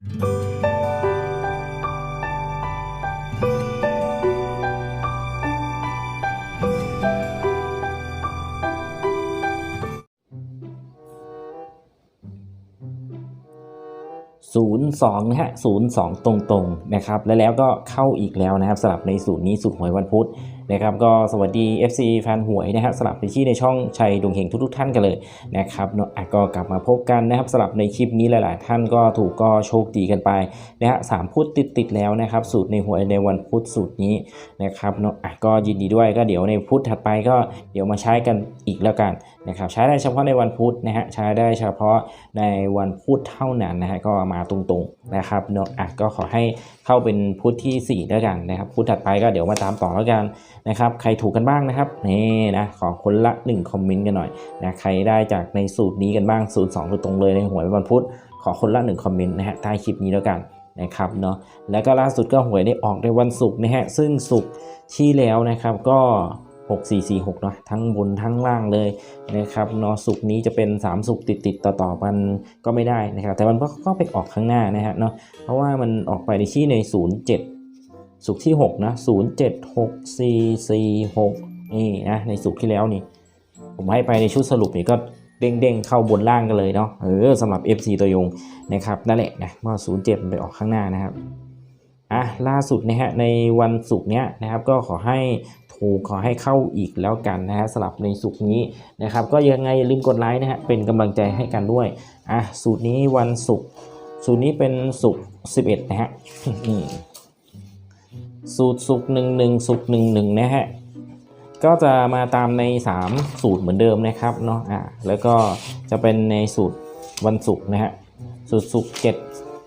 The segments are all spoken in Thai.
ศูนย์สองนะฮะศูนย์สองตรงๆนะครับ และแล้วก็เข้าอีกแล้วนะครับสำหรับในสูตรนี้สูตรหวยวันพุธ นะครับก็สวัสดี FC แฟนหวยนะครับสลับไปที่ในช่องชัยดวงเฮงทุกๆท่านกันเลยนะครับเนอะก็กลับมาพบกันนะครับสลับในคลิปนี้หลาย ๆ ท่านก็ถูกก็โชคดีกันไปนะฮะสามพุทธติดๆแล้วนะครับสูตรในหวยในวันพุธสูตรนี้นะครับเนอะอะก็ยินดีด้วยก็เดี๋ยวในพุธถัดไปก็เดี๋ยวมาใช้กันอีกแล้วกัน นะครับใช้ได้เฉพาะในวันพุธนะฮะใช้ได้เฉพาะในวันพุธเท่านั้นนะฮะก็มาตรงๆนะครับเนอะอะก็ขอให้เข้าเป็นพุธที่4แล้วกันนะครับพุธถัดไปก็เดี๋ยวมาตามต่อแล้วกันนะครับใครถูกกันบ้างนะครับนี่นะขอคนละ1คอมเมนต์กันหน่อยนะใครได้จากในสูตรนี้กันบ้างสูตร2ตรงๆเลยในหวยวันพุธขอคนละ1คอมเมนต์นะฮะใต้คลิปนี้แล้วกันนะครับเนาะแล้วก็ล่าสุดก็หวยได้ออกในวันศุกร์นะฮะซึ่งศุกร์ที่แล้วนะครับก็ 6446เนาะทั้งบนทั้งล่างเลยนะครับเนาะสุกนี้จะเป็น 3 สุกร์ติดๆต่อกันก็ไม่ได้นะครับ แต่มันก็ไปออกข้างหน้านะฮะเนาะเพราะว่ามันออกไปในที่ใน 07 สุกที่6นะ076446นี่นะในสุกที่แล้วนี่ ผมให้ไปในชุดสรุปนี่ก็เด้งๆเข้าบนล่างกันเลยเนาะเออสำหรับ FC ตัวยงนะครับนั่นแหละนะว่า07มันไปออกข้างหน้านะครับอะล่าสุดนะฮะในวันศุกร์เนี้ยนะครับก็ขอให้ ถูขอให้เข้าอีกแล้วกันนะฮะสลับในศุกนี้นะครับ ก็ยังไงลืมกดไลค์นะฮะเป็นกำลังใจให้กันด้วยอะสูตรนี้วันศุกร์สูตรนี้เป็นศุกร์11 นะฮะสูตรศุกร์หนึ่งหนึ่งศุกร์หนึ่งหนึ่งนะฮะก็จะมาตามใน 3 สูตรเหมือนเดิมนะครับเนาะอะแล้วก็จะเป็นในสูตรวันศุกร์นะฮะสูตรศุกร์เจ็ด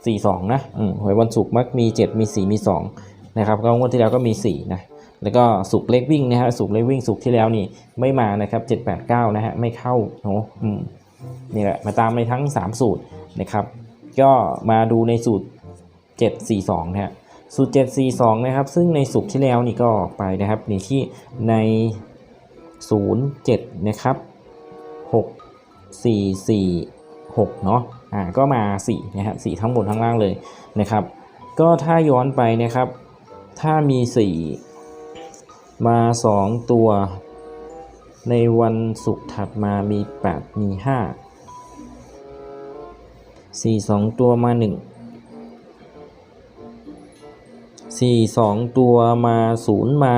สี่สองนะอืมหวยวันศุกร์มักมี 7 มี 4 มี 2 นะครับก็งวดที่แล้วก็มี 4 นะ แล้วก็สุกเลขวิ่งนะฮะสุกเลขวิ่งสุกที่แล้วนี่ไม่มานะครับ7 8 9นะฮะไม่เข้าโอ้อืมนี่แหละมาตามในทั้ง 3 สูตรนะครับ ก็มาดูในสูตร 7 4 2นะฮะสูตร 7 4 2 นะครับ ซึ่งในสุกที่แล้วนี่ก็ออกไปนะครับนี่ที่ใน 0 7 นะครับ 6 4 4 6เนาะอ่าก็มา4นะฮะ4ทั้งบนทั้งล่างเลยนะครับ ก็ถ้าย้อนไปนะครับ ถ้ามี 4 มา2ตัว ในวันศุกร์ถัดมามี 8 มี 5 4 2 ตัวมา 1 4 2 ตัวมา 0 มา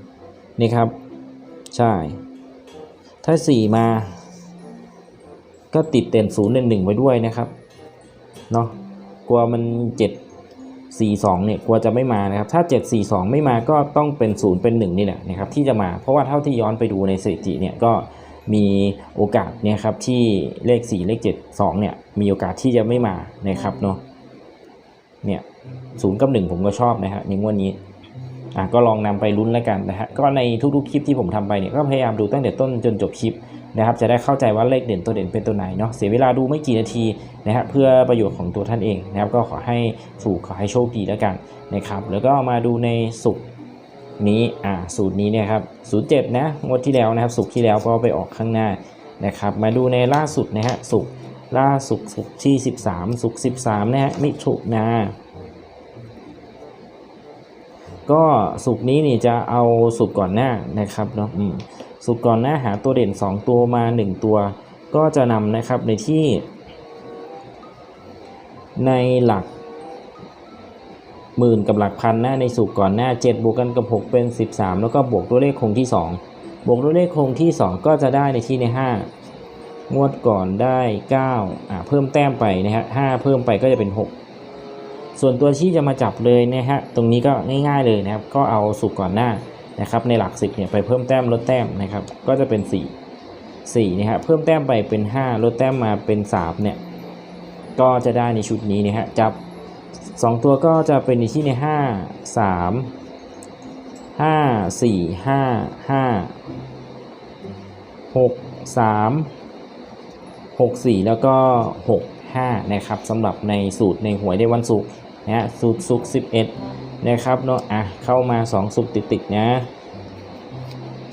1นี่ครับ ใช่ ถ้า 4 มา ก็ติดเด่นศูนย์เด่นหนึ่งไว้ด้วยนะครับ เนาะกลัวมันเจ็ดสี่สองเนี่ยกลัวจะไม่มานะครับถ้าเจ็ดสี่สองไม่มาก็ต้องเป็นศูนย์เป็นหนึ่งนี่แหละนะครับที่จะมาเพราะว่าเท่าที่ย้อนไปดูในสถิติเนี่ยก็มีโอกาสเนี่ยครับที่เลขสี่เลขเจ็ดสองเนี่ยมีโอกาสที่จะไม่มานะครับเนาะเนี่ยศูนย์กับหนึ่งผมก็ชอบนะฮะในงวดนี้อะก็ลองนำไปลุ้นแล้วกันนะฮะก็ในทุกๆคลิปที่ผมทำไปเนี่ยก็พยายามดูตั้งแต่ต้นจนจบคลิป นะครับจะได้เข้าใจว่าเลขเด่นตัวเด่นเป็นตัวไหนเนาะเสียเวลาดูไม่กี่นาทีนะฮะเพื่อประโยชน์ของตัวท่านเองนะครับก็ขอให้ถูกขอให้โชคดีแล้วกันนะครับแล้วก็มาดูในสุกนี้อ่าสูตรนี้เนี่ยครับสูตรเจ็ดนะงวดที่แล้วนะครับสุกที่แล้วก็ไปออกข้างหน้านะครับมาดูในล่าสุดนะฮะสุกล่าสุดสุกที่ 13 สุกร์13นะฮะมิถุนาก็สุกนี้นี่จะเอาสุกก่อนหน้านะครับเนาะ สุกร์ก่อนหน้าหาตัวเด่น 2 ตัวมา 1 ตัว ก็จะนำนะครับในที่ ในหลักหมื่นกับหลักพันนะในสุกร์ก่อนหน้า 7 บวกกันกับ 6 เป็น 13 แล้วก็บวกด้วยเลขคงที่ 2 บวกด้วยเลขคงที่ 2 ก็จะได้ในที่ใน 5 งวดก่อนได้ 9 อ่าเพิ่มแต้มไปนะฮะ5เพิ่มไปก็จะเป็น 6ส่วนตัวที่จะมาจับเลยนะฮะ ตรงนี้ก็ง่ายๆเลยนะครับ ก็เอาสุกก่อนหน้า นะครับในหลักสิบเนี่ยไปเพิ่มแต้มลดแต้มนะครับก็จะเป็น 4 4นะฮะเพิ่มแต้มไปเป็น 5 ลดแต้มมาเป็น3เนี่ยก็จะได้ในชุดนี้นะฮะจับ 2 ตัวก็จะเป็นในที่ใน 5 3 5 4 5 5 6 3 6 4 แล้วก็ 6 5 นะครับสำหรับในสูตรในหวยในวันศุกร์นะฮะสูตรศุกร์11 นะครับเนาะอะเข้ามา 2 สุกร์ติดๆนะ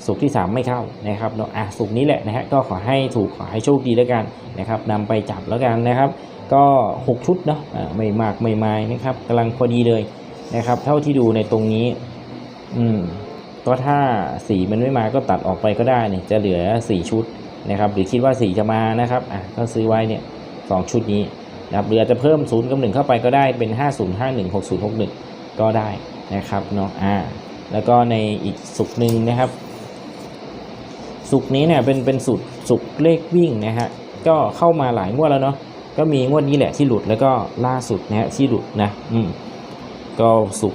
สุกที่ 3 ไม่เข้านะครับเนาะอะสุกนี้แหละนะฮะก็ขอให้ถูกขอให้โชคดีแล้วกันนะครับนำไปจับแล้วกันนะครับ ก็ 6 ชุดเนาะอ่าไม่มากไม่ไม้นะครับกำลังพอดีเลยนะครับ เท่าที่ดูในตรงนี้ อืมก็ถ้าสีมันไม่มาก็ตัดออกไปก็ได้เนี่ยจะเหลือ 4 ชุดนะครับหรือคิดว่าสีจะมานะครับอะก็ซื้อไว้เนี่ยสองชุดนี้นะครับหรือจะเพิ่ม0กับ1เข้าไปก็ได้เป็น 5051 6061 ก็ได้นะครับเนาะอ่าแล้วก็ในอีกสุกหนึ่งนะครับ สุกนี้เนี่ยเป็นเป็นสุดสุกเลขวิ่งนะฮะก็เข้ามาหลายงวดแล้วเนาะก็มีงวดนี้แหละที่หลุดแล้วก็ล่าสุดนะฮะที่หลุดนะอืมก็สุก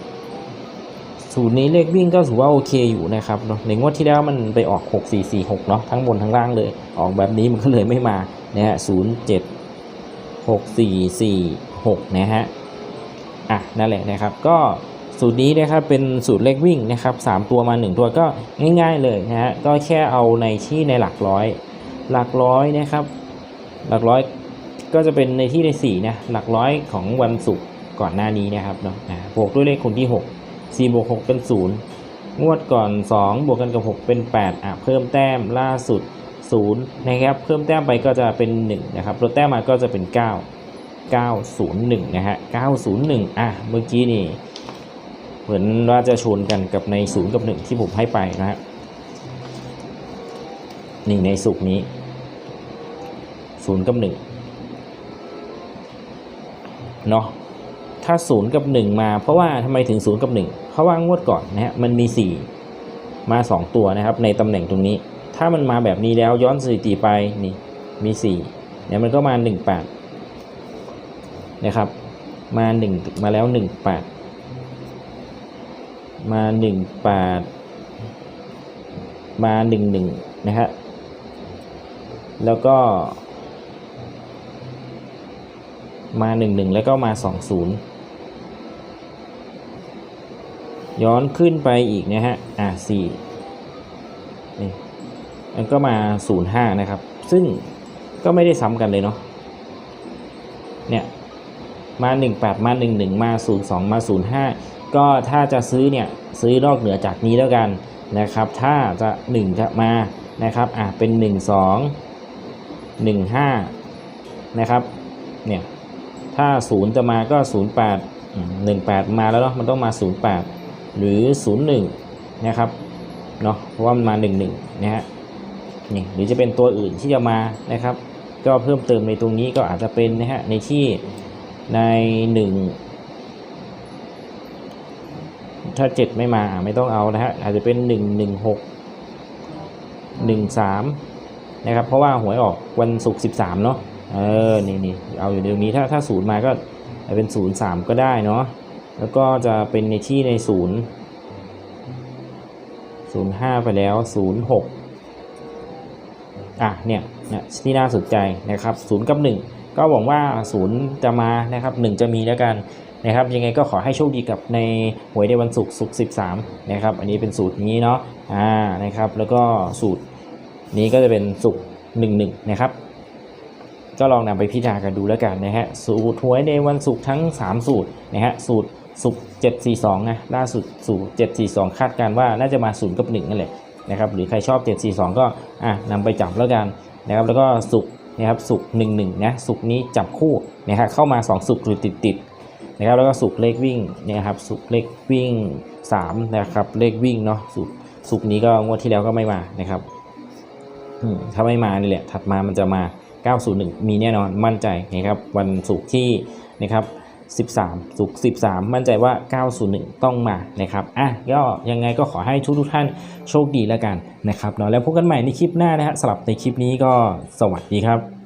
สูตรนี้เลขวิ่งก็ถือว่าโอเคอยู่นะครับเนาะในงวดที่แล้วมันไปออก 6 4 4 6เนาะทั้งบนทั้งล่างเลย ออกแบบนี้มันก็เลยไม่มานะฮะ0 7 6 4 4 6นะฮะ อะนั่นแหละนะครับ ก็สูตรนี้นะครับเป็นสูตรเลขวิ่งนะครับสามตัวมา 1 ตัวก็ง่ายๆเลยนะฮะก็แค่เอาในที่ในหลักร้อย หลักร้อยนะครับ หลักร้อยก็จะเป็นในที่ใน4นะหลักร้อยของวันศุกร์ก่อนหน้านี้นะครับเนาะบวกด้วยเลขคูณที่ 6 4บวก6เป็น 0 งวดก่อน 2 บวกกันกับ 6 เป็น 8 อะ เพิ่มแต้มล่าสุด 0 นะครับ เพิ่มแต้มไปก็จะเป็น 1 นะครับลดแต้มมาก็จะเป็น 9 901 นะฮะ 901 อะ เมื่อกี้นี่ เหมือนว่าจะชนกันกับใน 0 กับ 1 ที่ผมให้ไปนะฮะนี่ในสุกนี้ 0 กับ 1 เนาะถ้า 0 กับ 1 มา เพราะว่าทำไมถึง 0 กับ 1 เพราะว่างวดก่อนนะฮะ มันมี 4 มา 2 ตัวนะครับ ในตำแหน่งตรงนี้ ถ้ามันมาแบบนี้แล้วย้อนสถิติไปนี่มี4เนี่ยมันก็มา 18 นะครับ มา1มาแล้ว18มา18มา11นะฮะแล้วก็ มา11แล้วก็มา20ย้อนขึ้นไปอีกนะฮะ อะ4นี่มันก็มา05นะครับ ซึ่งก็ไม่ได้ซ้ำกันเลยเนาะเนี่ย มา 18 มา 11 มา 02 มา 05 ก็ถ้าจะซื้อเนี่ยซื้อนอกเหนือจากนี้แล้วกันนะครับ ถ้าจะ 1 จะมานะครับอะเป็น 1 2 1 5 นะครับเนี่ยถ้า 0 จะมาก็ 08 18 มาแล้วเนาะมันต้องมา 08 หรือ 01 นะครับเนาะเพราะว่ามันมา 11 นะฮะนี่หรือจะเป็นตัวอื่นที่จะมานะครับ ก็เพิ่มเติมในตรงนี้ก็อาจจะเป็นนะฮะในที่ ใน1ถ้า7ไม่มาไม่ต้องเอานะฮะอาจจะเป็น1 1 6 1 3นะครับ เพราะว่าหวยออกวันศุกร์13เนาะเออนี่นี่เอาอยู่ตรงนี้ถ้าถ้าศูนย์มาก็เป็นศูนย์สามก็ได้เนาะแล้วก็จะเป็นในที่ในศูนย์ศูนย์ห้าไปแล้วศูนย์หกอะเนี่ยเนี่ยที่น่าสนใจนะครับศูนย์กับหนึ่ง ก็หวังว่าศูนย์จะมานะครับหนึ่งจะมีแล้วกันนะครับยังไงก็ขอให้โชคดีกับในหวยในวันศุกร์ศุกร์สิบสามนะครับอันนี้เป็นสูตรนี้เนาะอ่านะครับแล้วก็สูตรนี้ก็จะเป็นศุกร์หนึ่งหนึ่งนะครับก็ลองนำไปพิจารณากันดูแล้วกันนะฮะสูตรหวยในวันศุกร์ทั้ง 3 สูตรนะฮะสูตรศุกร์742นะล่าสุดสูตร742 คาดการณ์ว่าน่าจะมา0กับ1นั่นแหละนะครับหรือใครชอบ 742 ก็อะนำไปจับแล้วกันนะครับแล้วก็ศุกร์ นะครับสุกร์11นะสุกนี้จับคู่นะครับเข้ามา 2 สุกหรือติดติดนะครับแล้วก็สุกเลขวิ่งนะครับสุกเลขวิ่ง 3 นะครับเลขวิ่งเนาะสุกสุกนี้ก็งวดที่แล้วก็ไม่มานะครับถ้าไม่มานี่แหละถัดมามันจะมา 901 มีแน่นอนมั่นใจนะครับวันศุกร์ที่นะครับ 13สุก13 มั่นใจว่า 901 ต้องมานะครับอะก็ยังไงก็ขอให้ทุกทุกท่านโชคดีแล้วกันนะครับเนาะแล้วพบกันใหม่ในคลิปหน้านะฮะสำหรับในคลิปนี้ก็สวัสดีครับ